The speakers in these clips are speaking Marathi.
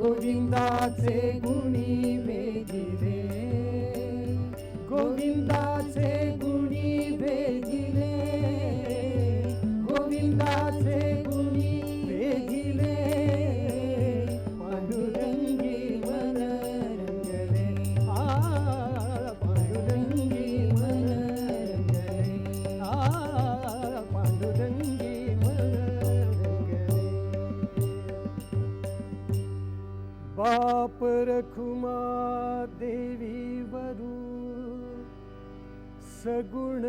गोविंदाचे गुणी लखुमा देवी वरु सगुण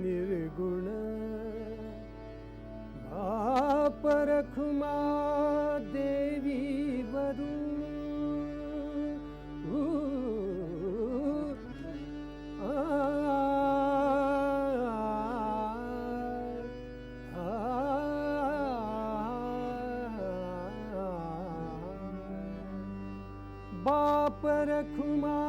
निर्गुण परखुमा kumar.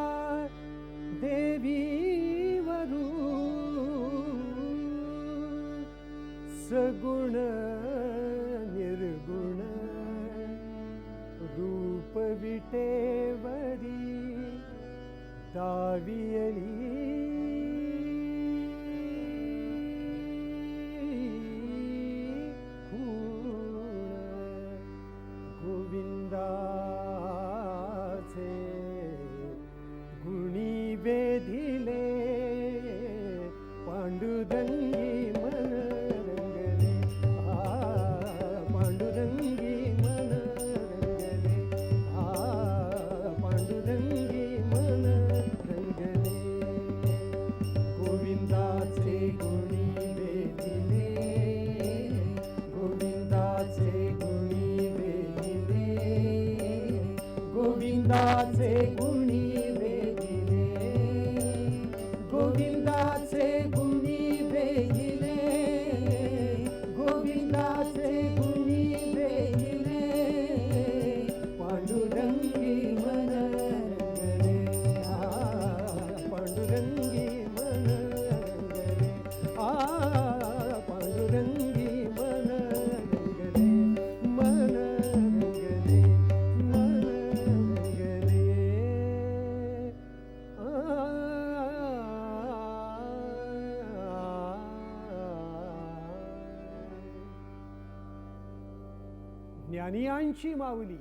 ज्ञानियांची माऊली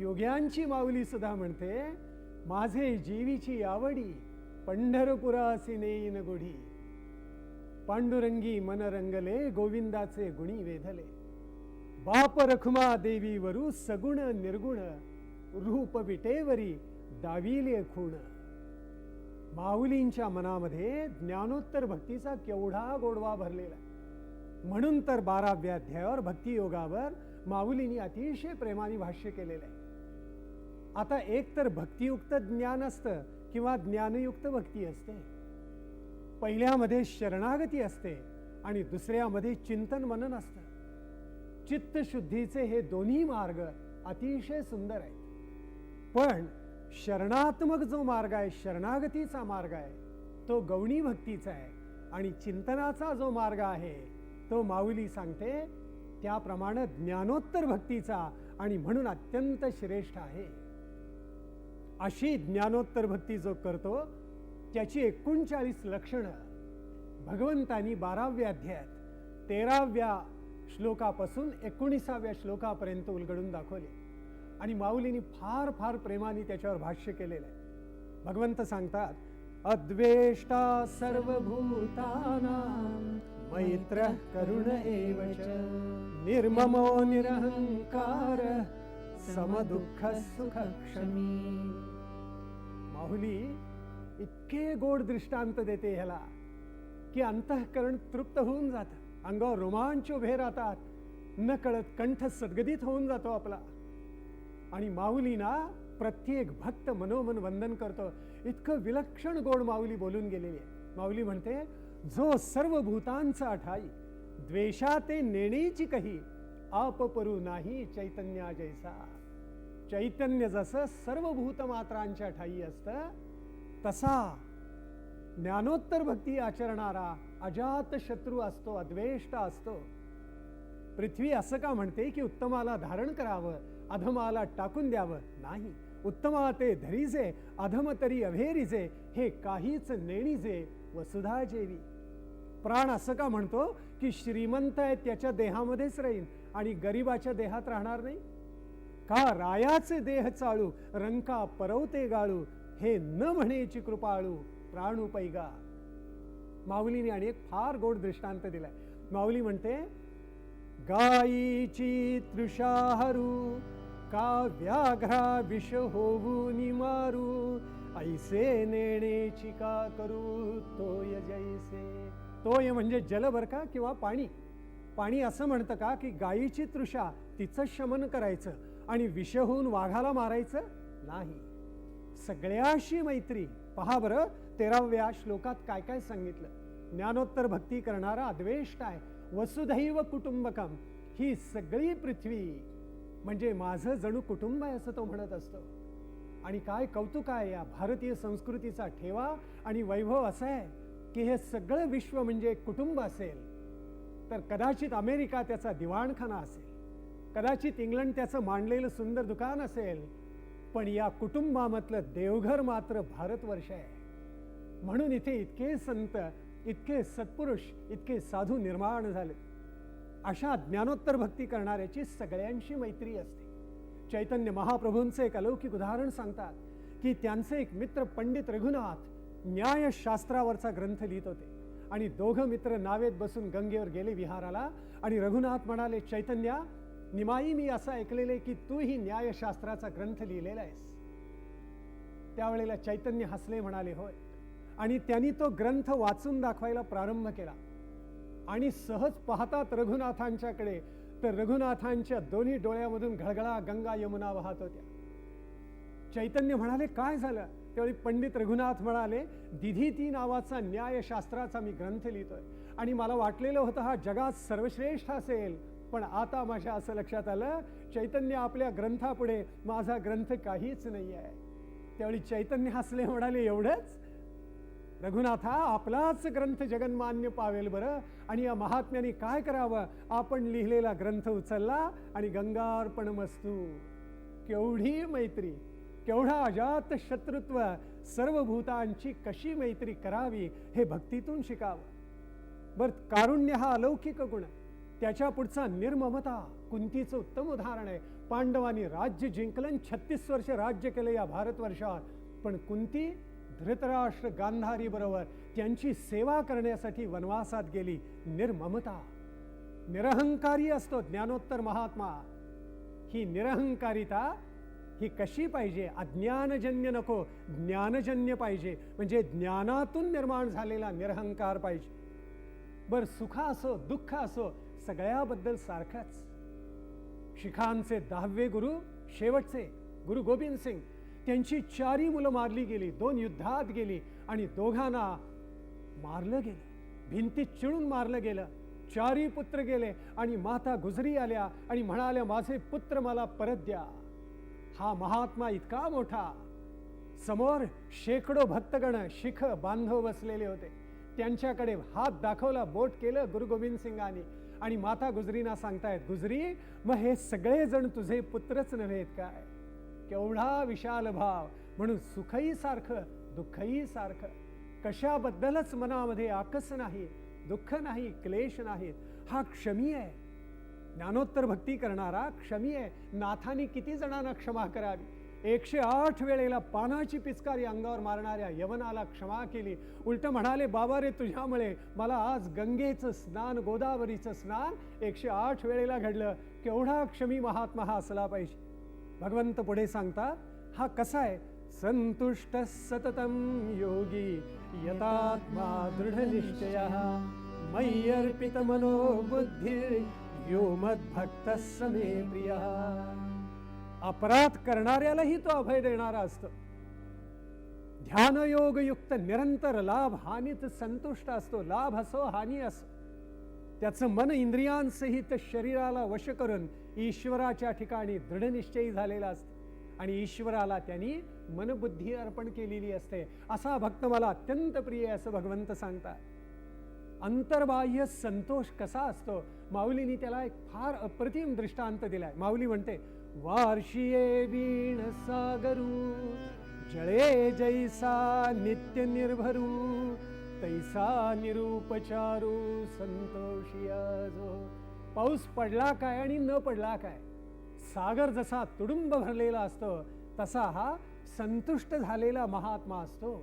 योग्यांची माऊली सुद्धा म्हणते माझे जीवीची आवडी पंढरपुरा नेईन गोढी पांडुरंगी मनरंगले गोविंदाचे गुणी वेधले. बाप रखुमा देवीवरू सगुण निर्गुण रूप विटेवरी दाविले खूण. माऊलींच्या मनामध्ये ज्ञानोत्तर भक्तीचा केवढा गोडवा भरलेला म्हणून तर बाराव्या अध्यायावर भक्तियोगावर माऊलीनी अतिशय प्रेमाने भाष्य केलेलं आहे. आता एक तर भक्तियुक्त ज्ञान असतं किंवा ज्ञानयुक्त भक्ती असते. पहिल्यामध्ये शरणागती असते आणि दुसऱ्यामध्ये चिंतन मनन असतं. चित्तशुद्धीचे हे दोन्ही मार्ग अतिशय सुंदर आहेत. पण शरणात्मक जो मार्ग आहे शरणागतीचा मार्ग आहे तो गौणी भक्तीचा आहे आणि चिंतनाचा जो मार्ग आहे तो माऊली सांगते त्याप्रमाणे ज्ञानोत्तर भक्तीचा आणि म्हणून अत्यंत श्रेष्ठ आहे. अशी ज्ञानोत्तर भक्ती जो करतो त्याची एकोणचाळीस लक्षणं भगवंतानी बाराव्या अध्यायात तेराव्या श्लोकापासून एकोणीसाव्या श्लोकापर्यंत उलगडून दाखवले. आणि माऊलींनी फार फार प्रेमाने त्याच्यावर भाष्य केलेलं आहे. भगवंत सांगतात अद्वेष्टा सर्वभूताना मैत्र करुण एव च निर्ममो निरहंकार। समदुःख सुख क्षमी माहुली इतके गोड दृष्टांत देते ह्याला की अंतःकरण तृप्त होऊन जात. अंगावर रोमांच उभे राहतात. न कळत कंठ सद्गदित होऊन जातो आपला. आणि माऊलीना प्रत्येक भक्त मनोमन वंदन करतो. इतकं विलक्षण गोड माऊली बोलून गेलेली आहे. माऊली म्हणते जो सर्व भूतांचा ठाई द्वेषा ते नेणेची कही आपपरू नाही चैतन्या जैसा. चैतन्य जसं सर्व भूतमात्रांच्या ठाई असतं तसा ज्ञानोत्तर भक्ती आचरणारा अजात शत्रू असतो अद्वेष्ट असतो. पृथ्वी असं का म्हणते की उत्तमाला धारण करावं अधमाला टाकून द्यावं? नाही. उत्तमा ते धरीजे अधम तरी अभेरीजे हे काहीच नेणीजे वसुधा जेवी. प्राण असं का म्हणतो की श्रीमंत आहे त्याच्या देहामध्येच राहील आणि गरिबाच्या देहात राहणार नाही? का रायाचे देह चाळू रंका परवते गाळू हे न म्हणेची कृपाळू प्राणू पैगा. माऊलीने आणि एक फार गोड दृष्टांत दिलाय. माऊली म्हणते गायीची तृषाहरू का व्याघ्रा विष होऊ निमारू ऐसे नेणेची का करू तोय जैसे तोय म्हणजे जल बर का किंवा पाणी. पाणी असं म्हणतं का की गायीची तृषा तिचं शमन करायचं आणि विष होऊन वाघाला मारायचं? नाही. सगळ्याशी मैत्री. पहा बरं तेराव्या श्लोकात काय काय सांगितलं? ज्ञानोत्तर भक्ती करणारा अद्वेष्ट आहे. वसुधैव कुटुंबकम. ही सगळी पृथ्वी. म्हणजे माझं जणू कुटुंब आहे असं तो म्हणत असतो. आणि काय कौतुक आहे या भारतीय संस्कृतीचा ठेवा आणि वैभव असं आहे. की हे सगळं विश्व म्हणजे एक कुटुंब असेल तर कदाचित अमेरिका त्याचा दिवाणखाना असेल कदाचित इंग्लंड त्याचं मांडलेलं सुंदर दुकान असेल पण या कुटुंबामधलं देवघर मात्र भारतवर्ष आहे. म्हणून इथे इतके संत इतके सत्पुरुष इतके साधू निर्माण झाले. अशा ज्ञानोत्तर भक्ती करणाऱ्याची सगळ्यांशी मैत्री असते. चैतन्य महाप्रभूंचं एक अलौकिक उदाहरण सांगतात की त्यांचे एक मित्र पंडित रघुनाथ न्यायशास्त्रावरचा ग्रंथ लिहित होते. आणि दोघं मित्र नावेत बसून गंगेवर गेले विहाराला. आणि रघुनाथ म्हणाले चैतन्या निमाई मी असं ऐकलेले की तू ही न्यायशास्त्राचा ग्रंथ लिहिलेला आहेस. त्यावेळेला चैतन्य हसले म्हणाले होय. आणि त्यांनी तो ग्रंथ वाचून दाखवायला प्रारंभ केला. आणि सहज पाहतात रघुनाथांच्याकडे. तर रघुनाथांच्या दोन्ही डोळ्यामधून घळघळा गंगा यमुना वाहत होत्या. चैतन्य म्हणाले काय झालं? त्यावेळी पंडित रघुनाथ म्हणाले दिधीती नावाचा न्यायशास्त्राचा मी ग्रंथ लिहितोय. आणि मला वाटलेलं होतं हा जगात सर्वश्रेष्ठ असेल. पण आता माझ्या असं लक्षात आलं चैतन्य आपल्या ग्रंथापुढे माझा ग्रंथ काहीच नाही आहे त्यावेळी चैतन्य हसले म्हणाले एवढंच? रघुनाथा आपलाच ग्रंथ जगन्मान्य पावेल बरं. आणि या महात्म्याने काय करावं? आपण लिहिलेला ग्रंथ उचलला आणि गंगार्पण मस्तू केवढी मैत्री. केवढा अजात शत्रुत्व सर्व भूतांची कशी मैत्री करावी हे भक्तीतून शिकावं. बर कारुण्य हा अलौकिक गुण. त्याच्या पुढचा निर्ममता कुंतीचं उत्तम उदाहरण आहे. पांडवांनी राज्य जिंकलं छत्तीस वर्ष राज्य केलं या भारतवर्षावर पण कुंती धृतराष्ट्र गांधारी बरोबर त्यांची सेवा करण्यासाठी वनवासात गेली. निर्ममता. निरहंकारी असतो ज्ञानोत्तर महात्मा. ही निरहंकारिता ही कशी पाहिजे? अज्ञानजन्य नको. ज्ञानजन्य पाहिजे. म्हणजे ज्ञानातून निर्माण झालेला निरहंकार पाहिजे. बर सुख असो दुःख असो सगळ्याबद्दल सारखंच. शिखांचे दहावे गुरु शेवटचे गुरु गोविंद सिंग. त्यांची चारी मुलं मारली गेली दोन युद्धात गेली आणि दोघांना मारलं गेलं. भिंतीत चिळून मारलं गेलं. चारी पुत्र गेले आणि माता गुजरी आल्या आणि म्हणाल्या माझे पुत्र मला परत द्या. हा महात्मा इतका मोठा. समोर शेकडो भक्तगण शिख बांधव बसलेले होते. त्यांच्याकडे हात दाखवला बोट केलं गुरु गोविंद सिंगाने. आणि माता गुजरीना सांगतायत गुजरी मग हे सगळेजण तुझे पुत्रच नव्हेत काय? केवढा विशाल भाव. म्हणून सुखही सारखं दुःखही सारखं. कशाबद्दलच मनामध्ये आकस नाही दुःख नाही क्लेश नाही. हा क्षमी आहे. ज्ञानोत्तर भक्ती करणारा क्षमी आहे नाथानी किती जणांना क्षमा करावी? एकशे आठ वेळेला पानाची पिचकारी अंगावर मारणाऱ्या यवनाला क्षमा केली. उलट म्हणाले बाबा रे तुझ्यामुळे मला आज गंगेचं स्नान गोदावरीचं स्नान एकशे आठ वेळेला घडलं. केवढा क्षमी महात्मा हा असला पाहिजे. भगवंत पुढे सांगतात हा कसा आहे? संतुष्ट सततम योगी यतात्मा दृढ निश्चय मय्यर्पित मनोबुद्धी यो मद्भक्त मे प्रिया। अपराध करणाऱ्यालाही तो अभय देणारा असतो. ध्यानयोग युक्त निरंतर लाभ हानीत संतुष्ट असतो लाभ असो हानी असो. त्याचं मन इंद्रियांसहित शरीराला वश करून ईश्वराच्या ठिकाणी दृढनिश्चयी झालेला असतो. आणि ईश्वराला त्यांनी मनबुद्धी अर्पण केलेली असते. असा भक्त मला अत्यंत प्रिय असं भगवंत सांगतात. अंतर्बाह्य संतोष कसा असतो? माऊलीनी त्याला एक फार अप्रतिम दृष्टांत दिलाय. माऊली म्हणते वार्षिये वीण सागरू जळे जैसा नित्य निर्भरू तैसा निरूपचारू संतोषिया जो पाऊस पडला काय आणि न पडला काय? सागर जसा तुडुंब भरलेला असतो तसा हा संतुष्ट झालेला महात्मा असतो.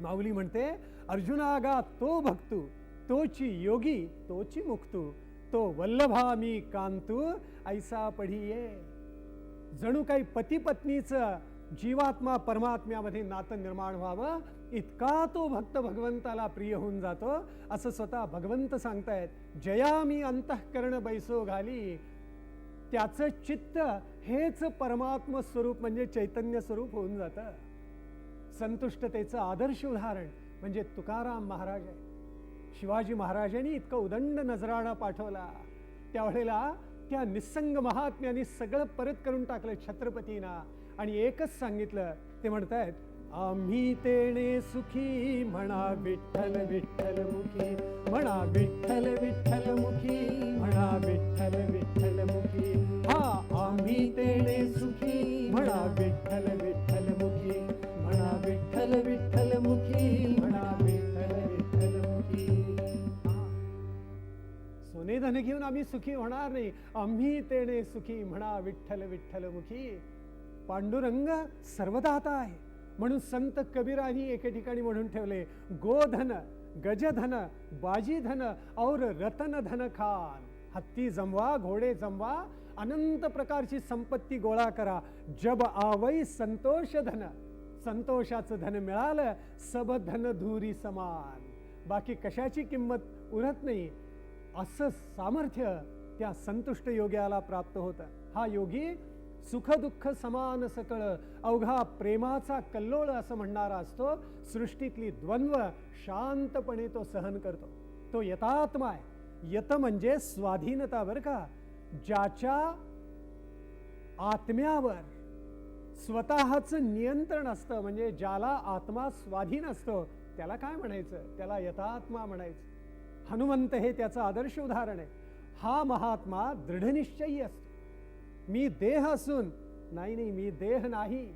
माऊली म्हणते अर्जुनागा तो भक्तू तोची योगी तोची मुक्तू तो वल्लभा मी कांतू ऐसा पढिये. जणू काही पती पत्नीचं जीवात्मा परमात्म्यामध्ये नातं निर्माण व्हावं इतका तो भक्त भगवंताला प्रिय होऊन जातो असं स्वतः भगवंत सांगतायत जया मी अंतःकरण बैसो घाली. त्याचं चित्त हेच परमात्म स्वरूप म्हणजे चैतन्य स्वरूप होऊन जातं. संतुष्टतेचं आदर्श उदाहरण म्हणजे तुकाराम महाराज आहे शिवाजी महाराजांनी इतकं उदंड नजराणा पाठवला. त्यावेळेला त्या निसंग महात्म्याने सगळं परत करून टाकलं छत्रपतींना. आणि एकच सांगितलं ते म्हणतायत आम्ही तेणे सुखी म्हणा विठ्ठल विठ्ठल मुखी म्हणा विठ्ठल विठ्ठल मुखी म्हणा विठ्ठल विठ्ठल मुखी. हा आम्ही तेणे सुखी म्हणा विठ्ठल विठ्ठल मुखी म्हणा विठ्ठल विठ्ठल मुखी सोने धन घेऊन आम्ही सुखी होणार नाही. आम्ही तेणे सुखी म्हणा विठ्ठल विठ्ठल मुखी पांडुरंग सर्वदाता आहे. म्हणून संत कबीरांनी एके ठिकाणी म्हणून ठेवले गोधन गजधन बाजीधन और रतन धन खान. हत्ती जमवा घोडे जमवा अनंत प्रकारची संपत्ती गोळा करा. जब आवई संतोष धन संतोषाचं धन मिळालं सब धन धुरी समान. बाकी कशाची किंमत उरत नाही असं सामर्थ्य त्या संतुष्ट योग्याला प्राप्त होतं. हा योगी सुखदुःख समान सकळ अवघा प्रेमाचा कल्लोळ असं म्हणणारा असतो सृष्टीतली द्वंद्व शांतपणे तो सहन करतो. तो यतात्मा आहे. यत म्हणजे स्वाधीनता बरं का? ज्याच्या आत्म्यावर स्वतःचं नियंत्रण असतं म्हणजे ज्याला आत्मा स्वाधीन असतो त्याला काय म्हणायचं? त्याला यथात्मा म्हणायचं. हनुमंत हे त्याचं आदर्श उदाहरण आहे. हा महात्मा दृढनिश्चयी असतो. मी देह असून नाही नाही मी देह नाही.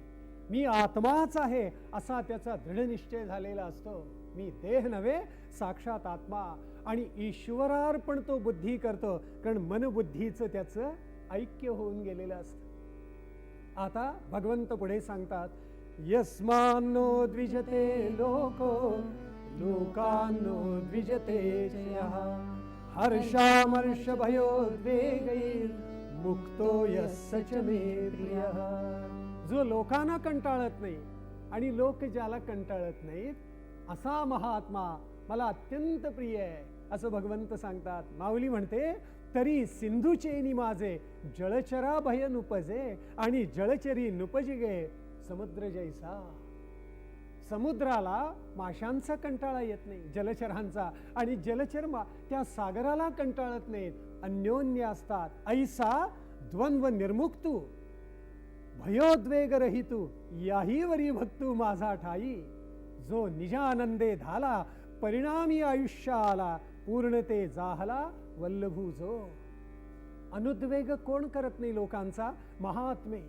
मी आत्माच आहे असा त्याचा दृढनिश्चय झालेला असतो. मी देह नव्हे साक्षात आत्मा. आणि ईश्वरार्पण तो बुद्धी करतो कारण मनबुद्धीचं त्याचं ऐक्य होऊन गेलेलं असतं. आता भगवंत पुढे सांगतात यस्मानो द्विजते लोको लोकांनो द्विजते जयः। हर्षामर्ष भयोद्वेगैर मुक्तो यस्य मे प्रियः। जो लोकांना कंटाळत नाही आणि लोक ज्याला कंटाळत नाहीत असा महात्मा मला अत्यंत प्रिय आहे असं भगवंत सांगतात. माऊली म्हणते तरी सिंधूचेनी माझे जळचरा भय नुपजे आणि जळचरी नुपजिगे समुद्र जैसा. समुद्राला माशांचा कंटाळा येत नाही जलचरांचा. आणि जलचर मा त्या सागराला कंटाळत नाहीत. अन्योन्य असतात. ऐसा द्वंद्व निर्मुक्तू. भयोद्वेग रहितू याही वरी भक्तू माझा ठाई. जो निजानंदे धाला परिणामी आयुष्य आला पूर्णते जाहला वल्लभू जो. अनुद्वेग कोण करत नाही लोकांचा? महात्मे.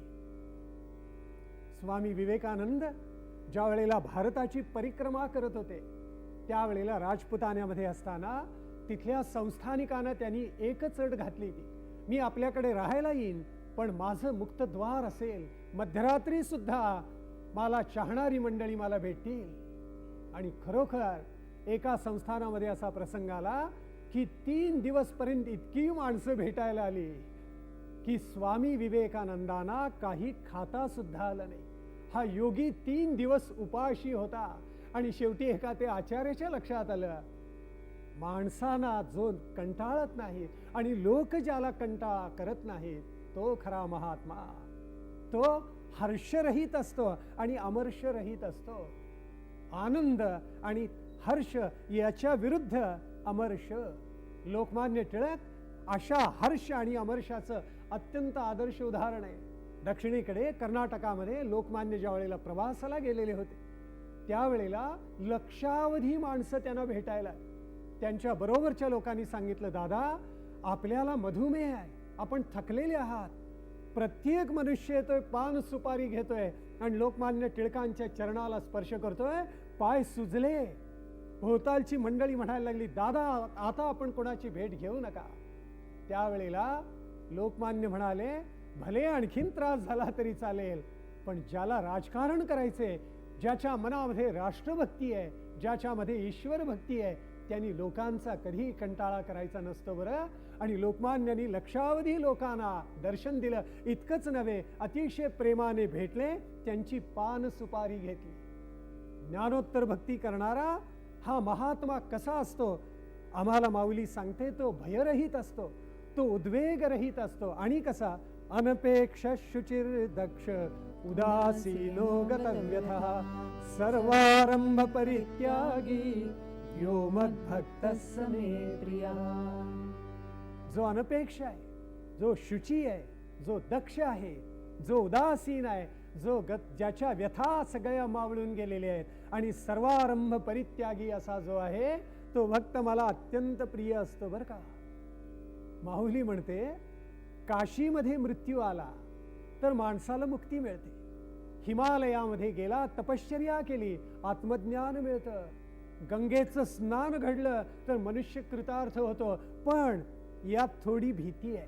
स्वामी विवेकानंद ज्या वेळेला भारताची परिक्रमा करत होते त्यावेळेला राजपुतान्यामध्ये असताना तिथल्या संस्थानिकांना त्यांनी एकच अट घातली ती मी आपल्याकडे राहायला येईन पण माझं मुक्तद्वार असेल मध्यरात्री सुद्धा मला चाहणारी मंडळी मला भेटतील. आणि खरोखर एका संस्थानामध्ये असा प्रसंग आला की तीन दिवसपर्यंत इतकी माणसं भेटायला आली की स्वामी विवेकानंदांना काही खाता सुद्धा आलं नाही. हा योगी तीन दिवस उपाशी होता. आणि शेवटी एका ते आचार्याच्या लक्षात आलं. माणसांना जो कंटाळत नाही आणि लोक ज्याला कंटाळा करत नाहीत तो खरा महात्मा. तो हर्षरहित असतो आणि अमर्षरहित असतो. आनंद आणि हर्ष याच्या विरुद्ध अमर्ष. लोकमान्य टिळक अशा हर्ष आणि अमर्षाचं अत्यंत आदर्श उदाहरण आहे. दक्षिणेकडे कर्नाटकामध्ये लोकमान्य ज्या वेळेला प्रवासाला गेलेले होते त्यावेळेला लक्षावधी माणसं त्यांना भेटायला त्यांच्या बरोबरच्या लोकांनी सांगितलं दादा आपल्याला मधुमेह आहे आपण थकलेले आहात. प्रत्येक मनुष्य येतोय पान सुपारी घेतोय आणि लोकमान्य टिळकांच्या चरणाला स्पर्श करतोय पाय सुजले. भोवतालची मंडळी म्हणायला लागली दादा आता आपण कोणाची भेट घेऊ नका. त्यावेळेला लोकमान्य म्हणाले भले आणखीन त्रास झाला तरी चालेल पण ज्याला राजकारण करायचे ज्याच्या मनामध्ये राष्ट्रभक्ती आहे ज्याच्यामध्ये ईश्वर भक्ती आहे त्यांनी लोकांचा कधीही कंटाळा करायचा नसतो बरं. आणि लोकमान्यांनी लक्षावधी लोकांना दर्शन दिलं इतकंच नव्हे अतिशय प्रेमाने भेटले त्यांची पान सुपारी घेतली. ज्ञानोत्तर भक्ती करणारा हा महात्मा कसा असतो? आम्हाला माऊली सांगते तो भयरहित असतो तो उद्वेगरहित असतो. आणि कसा? अनपेक्ष शुचिर दक्ष उदासीनो गतव्यथः सर्वारंभ परित्यागी यो मद्भक्त समे जो अनपेक्ष आहे जो शुची आहे जो दक्ष आहे जो उदासीन आहे जो गत ज्याच्या व्यथा सगळ्या मावळून गेलेल्या आहेत आणि सर्वारंभ परित्यागी असा जो आहे तो भक्त मला अत्यंत प्रिय असतो बरं का? माहुली म्हणते काशीमध्ये मृत्यू आला तर माणसाला मुक्ती मिळते. हिमालयामध्ये गेला तपश्चर्या केली आत्मज्ञान मिळतं. गंगेचं स्नान घडलं तर मनुष्य कृतार्थ होतो. पण यात थोडी भीती आहे.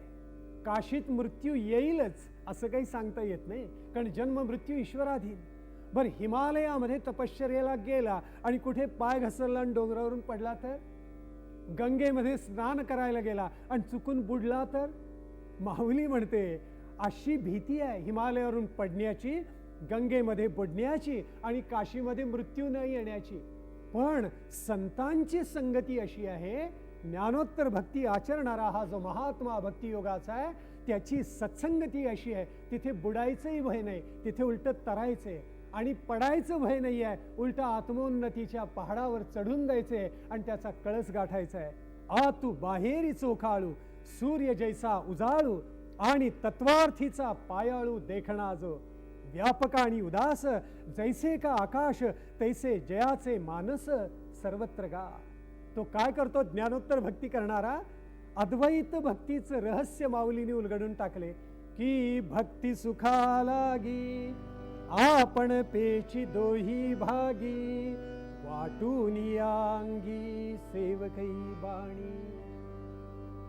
काशीत मृत्यू येईलच असं काही सांगता येत नाही. कारण जन्म मृत्यू ईश्वराधीन. बरं हिमालयामध्ये तपश्चर्याला गेला आणि कुठे पाय घसरला आणि डोंगरावरून पडला तर? गंगेमध्ये स्नान करायला गेला आणि चुकून बुडला तर? माहुली म्हणते अशी भीती आहे हिमालयावरून पडण्याची गंगेमध्ये बुडण्याची आणि काशीमध्ये मृत्यू न येण्याची. पण संतांची संगती अशी आहे ज्ञानोत्तर भक्ती आचरणारा हा जो महात्मा भक्तियोगाचा आहे त्याची सत्संगती अशी आहे तिथे बुडायचंही भय नाही तिथे उलट तरायचे आणि पडायचं भय नाही आहे उलट आत्मोन्नतीच्या पहाडावर चढून द्यायचे आणि त्याचा कळस गाठायचा आहे. आ तू बाहेरी चोखाळू सूर्य जैसा उजाळू आणि तत्वार्थीचा पायाळू देखणा जो व्यापक आणि उदास जैसे का आकाश तैसे जयाचे मानस सर्वत्र गा. तो काय करतो? ज्ञानोत्तर भक्ती करणारा अद्वैत भक्तीचं रहस्य माऊलीने उलगडून टाकले की भक्ती सुखा लागी आपण पेची दोही भागी वाटून अंगी सेवकई बाणी.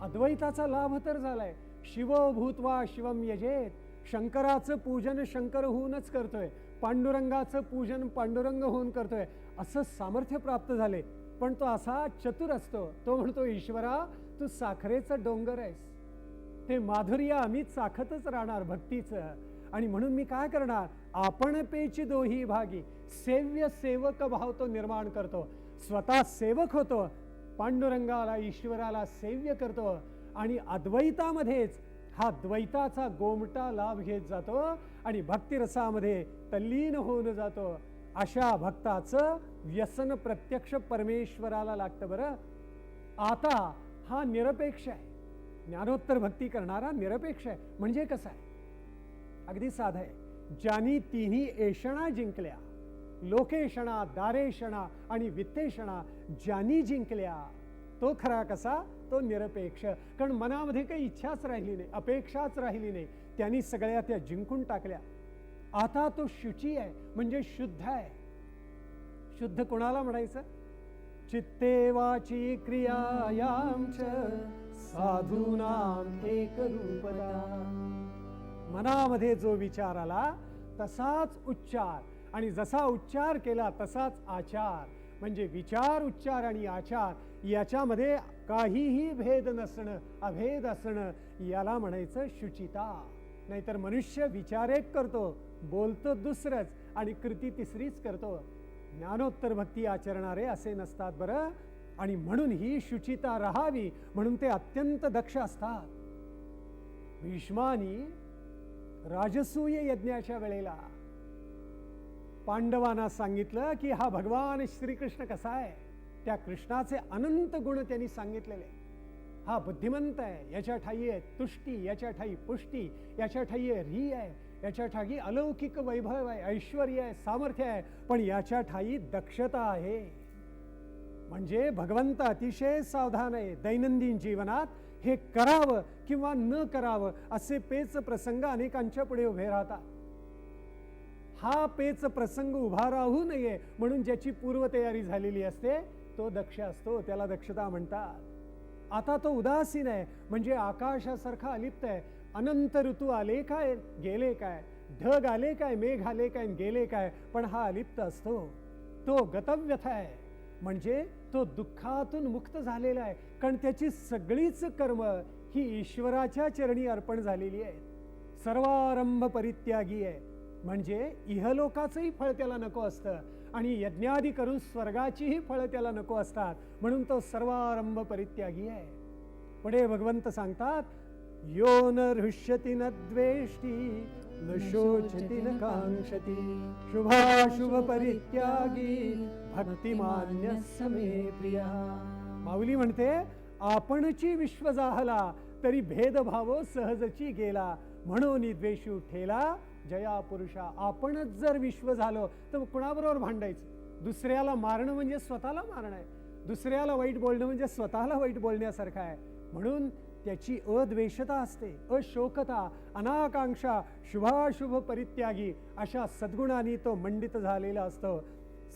अद्वैताचा लाभ तर झालाय. शिव भूतवा शिवम यजेत. शंकराचं पूजन शंकर होऊनच करतोय. पांडुरंगाचं पूजन पांडुरंग होऊन करतोय. असं सामर्थ्य प्राप्त झाले. पण तो असा चतुर असतो. तो म्हणतो ईश्वरा तू साखरेचं डोंगर आहेस. ते माधुर्य आम्ही चाखतच राहणार भक्तीचं. आणि म्हणून मी काय करणार? आपण पेची दोही भागी. सेव्य सेवक भाव तो निर्माण करतो. स्वतः सेवक होतो. पांडुरंगाला ईश्वराला सेव्य करतो आणि अद्वैतामध्येच हा द्वैताचा गोमटा लाभ घेत जातो आणि भक्तिरसामध्ये तल्लीन होऊन जातो. अशा भक्ताचं व्यसन प्रत्यक्ष परमेश्वराला लागतं बरं. आता हा निरपेक्ष आहे. ज्ञानोत्तर भक्ती करणारा निरपेक्ष आहे. म्हणजे कसं आहे? अगदी साधं आहे. ज्यांनी तिन्ही एषणा जिंकल्या लोकेशणा दारेशणा आणि वित्तेषणा ज्यांनी जिंकल्या तो खरा कसा? तो निरपेक्ष. कारण मनामध्ये काही इच्छाच राहिली नाही अपेक्षाच राहिली नाही. त्यांनी सगळ्या त्या जिंकून टाकल्या. आता तो शुची आहे म्हणजे शुद्ध आहे. शुद्ध कोणाला म्हणायचं? चित्ते वाची क्रियायाम साधूनाम एक मनामध्ये जो विचार आला तसाच उच्चार. आणि जसा उच्चार केला तसाच आचार. म्हणजे विचार उच्चार आणि आचार याच्यामध्ये काहीही भेद नसणं अभेद असणं याला म्हणायचं शुचिता. नाहीतर मनुष्य विचार एक करतो बोलतो दुसरंच आणि कृती तिसरीच करतो. ज्ञानोत्तर भक्ती आचरणारे असे नसतात बरं. आणि म्हणून ही शुचिता राहावी म्हणून ते अत्यंत दक्ष असतात. भीष्मानी राजसूय यज्ञाच्या वेळेला पांडवांना सांगितलं की हा भगवान श्रीकृष्ण कसा आहे? त्या कृष्णाचे अनंत गुण त्यांनी सांगितलेले. हा बुद्धिमंत आहे याच्या ठाई आहे तुष्टी याच्या ठाई पुष्टी याच्या ठाई आहे री आहे याच्या ठाई अलौकिक वैभव आहे ऐश्वर आहे सामर्थ्य आहे पण याच्या ठाई दक्षता आहे. म्हणजे भगवंत अतिशय सावधान आहे दैनंदिन जीवनात हे करावं किंवा न करावं असे पेच प्रसंग अनेकांच्या पुढे उभे राहतात. हा पेच प्रसंग उभा राहू नये म्हणून ज्याची पूर्वतयारी झालेली असते तो दक्ष असतो त्याला दक्षता म्हणतात. आता तो उदासीन आहे म्हणजे आकाशासारखा अलिप्त आहे. अनंत ऋतू आले काय गेले काय? ढग आले काय मेघ आले काय गेले काय? पण हा अलिप्त असतो. तो गतव्यथा आहे. म्हणजे तो दुःखातून मुक्त झालेला आहे. कारण त्याची सगळीच कर्म ही ईश्वराच्या चरणी अर्पण झालेली आहे सर्वारंभ परित्यागी आहे. म्हणजे इहलोकाचंही फळ त्याला नको असतं आणि यज्ञादी करून स्वर्गाचीही फळं त्याला नको असतात. म्हणून तो सर्वारंभ परित्यागी आहे. पुढे भगवंत सांगतात यो न हृष्यति न द्वेष्टी न शोचति न कांक्षति शुभाशुभ परित्यागी भक्तिमान्य समे प्रिया. माऊली म्हणते आपणची विश्व जाहला तरी भेदभाव सहजची गेला म्हणून द्वेषू ठेला जया पुरुषा आपणच जर विश्व झालं तर कुणाबरोबर भांडायचं? दुसऱ्याला मारणं म्हणजे स्वतःला मारणं आहे. दुसऱ्याला वाईट बोलणं म्हणजे स्वतःला वाईट बोलण्यासारखं आहे. म्हणून त्याची अद्वेषता असते अशोकता अनाकांक्षा शुभाशुभ परित्यागी अशा सद्गुणांनी तो मंडित झालेला असतो.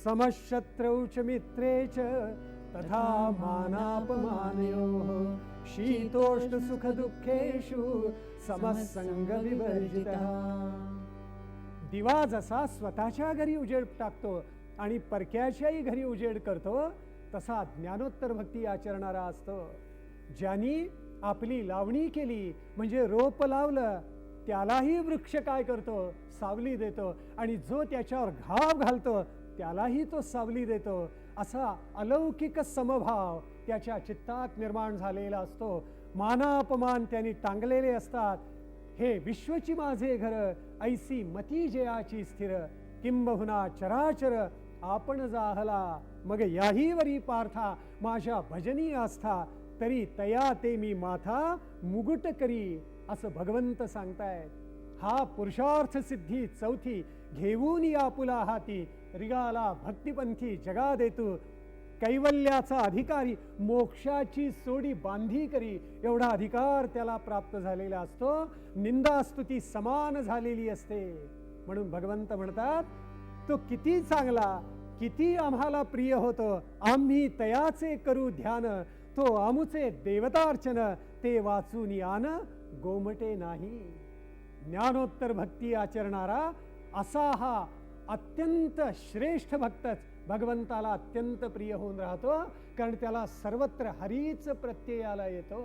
समशत्रौच मित्रेच तथा मानापमानयो शीतोष्ण सुख दुःखेषु समसंग दिवा जसा स्वतःच्या घरी उजेड टाकतो आणि परक्याच्याही घरी उजेड करतो तसा ज्ञानोत्तर भक्ती आचरणारा असतो. ज्यांनी आपली लावणी केली म्हणजे रोप लावलं त्यालाही वृक्ष काय करतो? सावली देतो. आणि जो त्याच्यावर घाव घालतो त्यालाही तो सावली देतो. असा अलौकिक समभाव त्याच्या चित्तात निर्माण झालेला असतो. मानापमान त्यांनी टांगलेले असतात. हे विश्वची माझे घर ऐसी मती जयाची स्थिर किंबहुना चराचर आपण जाहला. मग याही वरी पार्था माझ्या भजनी आस्था तरी तया ते मी माथा मुगुट करी असं भगवंत सांगतायत. हा पुरुषार्थ सिद्धी चौथी घेऊन या पुला हाती रिगाला भक्तिपंथी जगा देतू कैवल्याचा अधिकारी मोक्षाची सोडी बांधी करी एवढा अधिकार त्याला प्राप्त झालेला असतो. निंदास्तुती समान झालेली असते. म्हणून भगवंत म्हणतात तो किती चांगला किती आम्हाला प्रिय होतो. आम्ही तयाचे करू ध्यान. तो आमुचे देवतार्चन. ते वाचून यान गोमटे नाही. ज्ञानोत्तर भक्ती आचरणारा असा हा अत्यंत श्रेष्ठ भक्तच. भगवंताला अत्यंत प्रिय होऊन राहतो कारण त्याला सर्वत्र हरीच प्रत्ययाला येतो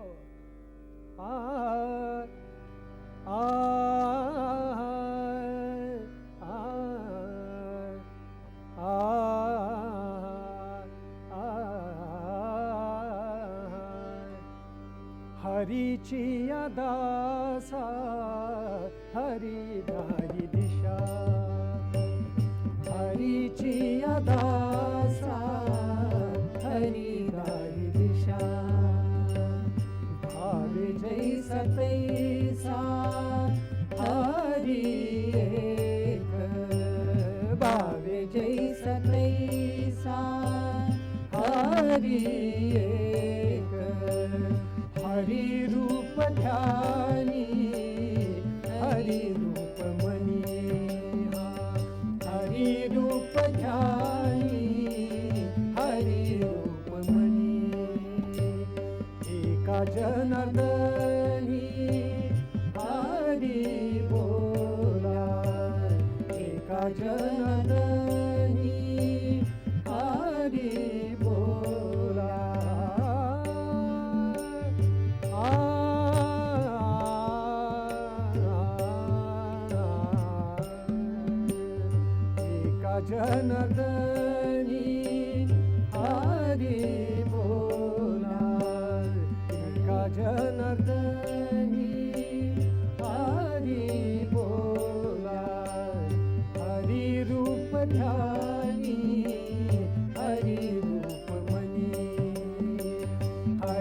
आ आ हरीची दासा हरिदा पैसा हरी एक बावे जैसा तैसा हरी एक हरी रूप ध्या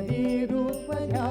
निरुपया